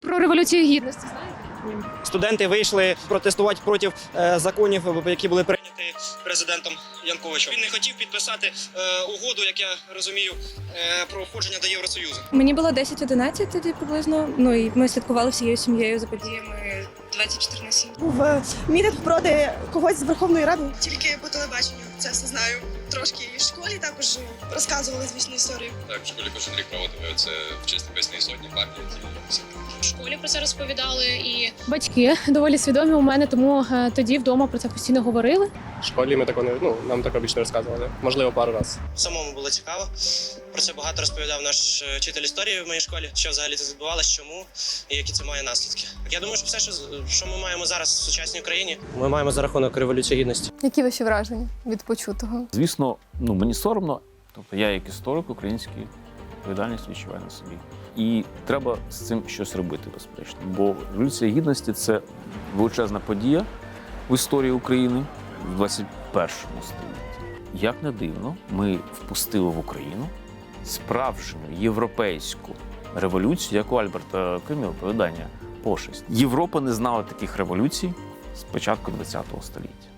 Про революцію гідності знаєте? Студенти вийшли протестувати проти е, законів, які були прийняті президентом Янковичем. Він не хотів підписати е, угоду, як я розумію, е, про входження до Євросоюзу. Мені було 10-11 тоді приблизно. Ну і ми слідкували всією сім'єю за подіями 24 на 7. був е, мітинг проти когось з Верховної Ради. Тільки по телебаченню це все знаю. Трошки і в школі також розказували, звісно, історію. Так, в школі кожен рік проводили це в честь Небесної Сотні, все. в школі про це розповідали і Батьки доволі свідомі у мене, тому е, тоді вдома про це постійно говорили. В школі ми такого не ну нам такого більше не розказували. Можливо, пару разів. Самому було цікаво. Про це багато розповідав наш е, вчитель історії в моїй школі, що взагалі це відбувалося, чому і які це має наслідки. Я думаю, що все, що, що ми маємо зараз в сучасній Україні, ми маємо за рахунок революції гідності. Які ваші враження від почутого? Звісно, ну мені соромно. Тобто я як історик український відповідальність відчуваю на собі. І треба з цим щось робити, безперечно. Бо революція гідності це величезна подія в історії України в 21 столітті. Як не дивно, ми впустили в Україну справжню європейську революцію, як у Альберта Камю оповідання Пошесть. Європа не знала таких революцій з початку ХХ століття.